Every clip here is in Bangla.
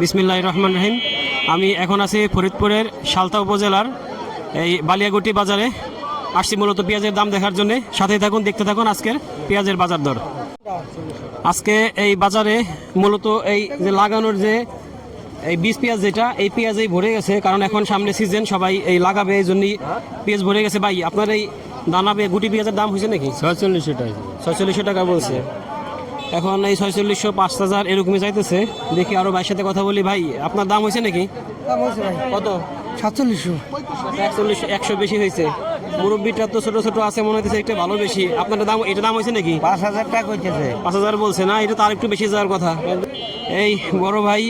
বিসমিল্লাহ রহমান রহিম। আমি এখন আছি ফরিদপুরের সালতা উপজেলার এই বালিয়াগুটি বাজারে। আসছি মূলত পেঁয়াজের দাম দেখার জন্য। সাথে থাকুন দেখতে থাকুন আজকের পেঁয়াজের বাজার দর। আজকে এই বাজারে মূলত এই যে লাগানোর যে এই বীজ পেঁয়াজ যেটা এই পেঁয়াজেই ভরে গেছে। কারণ এখন সামনে সিজন সবাই এই লাগাবে এই জন্যই পেঁয়াজ ভরে গেছে। ভাই আপনার এই দানা গুটি পেঁয়াজের দাম হয়েছে নাকি? ছয়চল্লিশশো টাকা। ছয়চল্লিশশো টাকা বলছে। এখন এই ছয়চল্লিশশো পাঁচ হাজার এরকমই চাইতেছে দেখি আরও ভাইয়ের সাথে কথা বলি। ভাই আপনার দাম হয়েছে নাকি? কত? সাতচল্লিশশো। একচল্লিশ একশো বেশি হয়েছে। মুরব্বিটা তো ছোট ছোট আছে মনে হচ্ছে একটা ভালো বেশি। আপনার দাম এটা দাম হয়েছে নাকি? পাঁচ হাজার টাকা হইতেছে পাঁচ হাজার বলছে না এটা তার একটু বেশি যাওয়ার কথা। এই বড় ভাই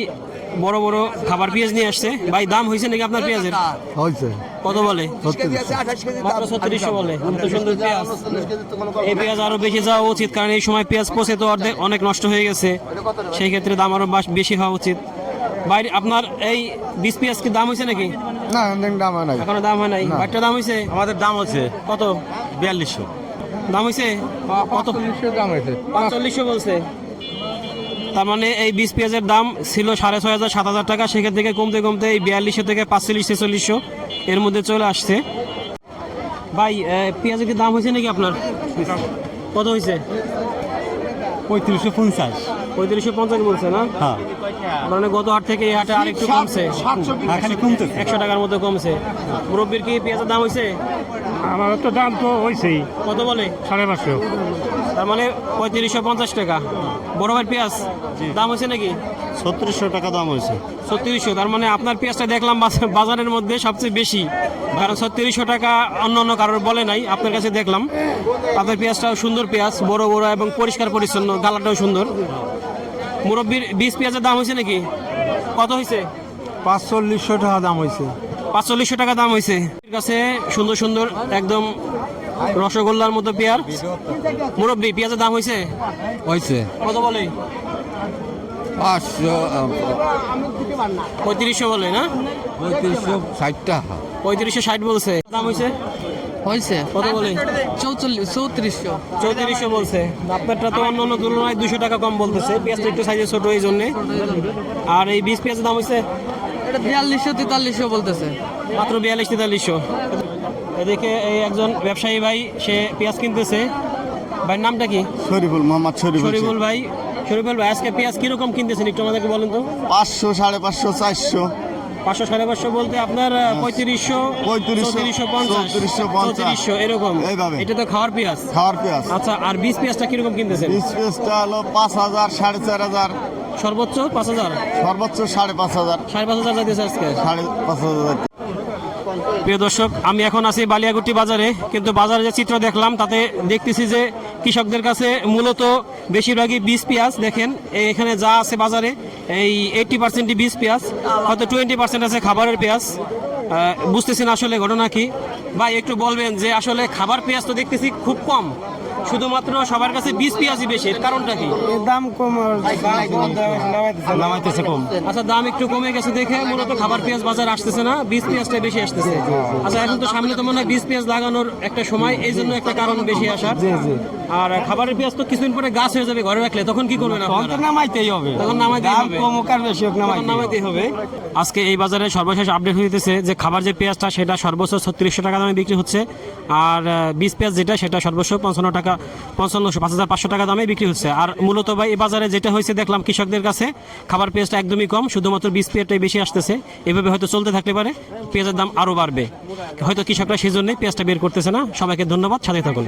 বড় বড় খাবার পেঁয়াজ নিয়ে আসছে। ভাই দাম হয়েছে নাকি আপনার পেঁয়াজের? হয়েছে। কত বলে? মাত্র ছত্রিশশো বলে। এত সুন্দর পেঁয়াজ। এই পেঁয়াজ আরও বেশি যাওয়া উচিত কারণ এই সময় পেঁয়াজ পচে তো অর্ধেক অনেক নষ্ট হয়ে গেছে। সেই ক্ষেত্রে দাম আরও বেশি হওয়া উচিত। বাইরে আপনার এই বিশ পেঁয়াজ কি দাম হয়েছে নাকি? না দাম হয় নাই। এখনও দাম হয় নাই? বাইরটা দাম হয়েছে? আমাদের দাম হচ্ছে কত? বিয়াল্লিশশো। দাম হয়েছে? কত দাম হয়েছে। পাঁচচল্লিশশো বলছে। তার মানে এই বিশ পেঁয়াজের দাম ছিল সাড়ে ছয় হাজার সাত হাজার টাকা। সেখান থেকে কমতে কমতে এই বিয়াল্লিশশো থেকে পাঁচচল্লিশ ছেচল্লিশশো এর মধ্যে চলে আসছে। ভাই পেঁয়াজের কি দাম হয়েছে নাকি আপনার? কত হয়েছে? পঁয়ত্রিশশো পঞ্চাশ। পঁয়ত্রিশশো পঞ্চাশ বলছে না? হ্যাঁ। মানে গত হাট থেকে এই হাটে আরেকটু কমছে। হ্যাঁ, একশো টাকার মতো কমছে। মুরব্বীর কি পেঁয়াজের দাম হয়েছে? আমার তো দাম তো হয়েছেই। কত বলে? সাড়ে পাঁচশো। তার মানে পঁয়ত্রিশশো পঞ্চাশ টাকা। বড় ভাই পেঁয়াজ দাম হয়েছে নাকি? ছত্রিশশো টাকা দাম হয়েছে। ছত্রিশশো তার মানে আপনার পেঁয়াজটা দেখলাম বাজার- বাজারের মধ্যে সবচেয়ে বেশি। কারণ ছত্রিশশো টাকা অন্য অন্য কারোর বলে নাই আপনার কাছে দেখলাম। আপনার পেঁয়াজটাও সুন্দর পেঁয়াজ বড় বড় এবং পরিষ্কার পরিচ্ছন্ন গালাটাও সুন্দর। মুরব্বীর বীজ পেঁয়াজের দাম হয়েছে নাকি? কত হয়েছে? পাঁচচল্লিশশো টাকা দাম হয়েছে। পাঁচচল্লিশশো টাকা দাম হয়েছে। কাছে সুন্দর সুন্দর একদম রসগোল্লার মতো পেঁয়াজ? মুরব্বী পেঁয়াজের দাম হয়েছে হয়েছে কত বলে? পাঁচশো পঁয়ত্রিশশো বলে না? পঁয়ত্রিশশো ষাট টাকা। পঁয়ত্রিশশো ষাট বলছে। দাম হয়েছে হয়েছে কত বলে? চৌচল্লিশ চৌত্রিশশো। চৌত্রিশশো বলছে। আপনারটা তো অন্য অন্য তুলনায় দুশো টাকা কম বলতেছে। পেঁয়াজটা একটু সাইজে ছোট এই জন্যে। আর এই বিশ পেঁয়াজের দাম হচ্ছে এটা বিয়াল্লিশশো তেতাল্লিশশো বলতেছে। মাত্র বিয়াল্লিশ তেতাল্লিশশো। এদিকে এই একজন ব্যবসায়ী ভাই সে পেঁয়াজ কিনতেছে। ভাইয়ের নামটা কি? শরীফুল মোহাম্মদ শরীফুল শরীফুল ভাই। শরীফুল ভাই আজকে পেঁয়াজ কীরকম কিনতেছেন একটু আমাদেরকে বলেন তো? পাঁচশো সাড়ে পাঁচশো চারশো। পাঁচশো সাড়ে পাঁচশো বলতে আপনার আহ, পঁয়ত্রিশশো পঁয়ত্রিশশো, চৌত্রিশশো পঞ্চাশ। চৌত্রিশশো, এরকম। এইভাবে। এটা তো খাওয়ার পেঁয়াজ। খাওয়ার পেঁয়াজ। আচ্ছা আর বিশ পেঁয়াজটা কীরকম কিনতেছেন? পিস পেঁয়াজটা হলো পাঁচ হাজার সাড়ে চার হাজার। সর্বোচ্চ পাঁচ হাজার? সর্বোচ্চ সাড়ে পাঁচ হাজার। সাড়ে পাঁচ হাজার যাইতেছে আজকে। সাড়ে পাঁচ হাজার প্রিয় দর্শক, আমি এখন আছি বালিয়াগুটি বাজারে, কিন্তু বাজারে যে চিত্র দেখলাম, তাতে দেখতেছি যে কৃষকদের কাছে মূলত বেশিরভাগই বীজ পেঁয়াজ, দেখেন, এখানে যা আছে বাজারে, এই এইটটি পার্সেন্টই বীজ পেঁয়াজ, হয়তো টোয়েন্টি পার্সেন্ট আছে খাবারের পেঁয়াজ। বুঝতেছেন আসলে ঘটনা কি? ভাই, একটু বলবেন যে আসলে খাবার পেঁয়াজ তো দেখতেছি খুব কম। শুধুমাত্র সবার কাছে বীজ পেঁয়াজি বেশি এর কারণটা কি? দাম কম নামাইতেছে কম। আচ্ছা দাম একটু কমে গেছে দেখে মূলত খাবার পেঁয়াজ বাজার আসতেছে না বীজ পেঁয়াজটা বেশি আসতেছে। আচ্ছা এখন তো সামনে তো মনে হয় বীজ পেঁয়াজ লাগানোর একটা সময় এই জন্য একটা কারণ বেশি আসার। আর খাবারের পেঁয়াজ তো কিছুদিন পরে গাছ হয়ে যাবে ঘরে রাখলে তখন কি করবেন আপনারা? নামাইতেই হবে। তখন নামাইতেই হবে। কম আর বেশি হোক নামাইতেই হবে। আজকে এই বাজারে সর্বশেষ আপডেট হইতেছে যে খাবার যে পেঁয়াজটা সেটা সর্বোচ্চ ছত্রিশশো টাকা দামে বিক্রি হচ্ছে। আর বীজ পেঁয়াজ যেটা সেটা সর্বোচ্চ পঞ্চান্ন টাকা পঞ্চান্নশো পাঁচ হাজার পাঁচশো টাকা দামে বিক্রি হচ্ছে। আর মূলত ভাই এই বাজারে যেটা হয়েছে দেখলাম কৃষকদের কাছে খাবার পেঁয়াজটা একদমই কম শুধুমাত্র বীজ পেঁয়াজটাই বেশি আসতেছে। এভাবে হয়তো চলতে থাকতে পারে পেঁয়াজের দাম আরও বাড়বে। হয়তো কৃষকরা সেই জন্যই পেঁয়াজটা বের করতেছে না। সবাইকে ধন্যবাদ সাথে থাকুন।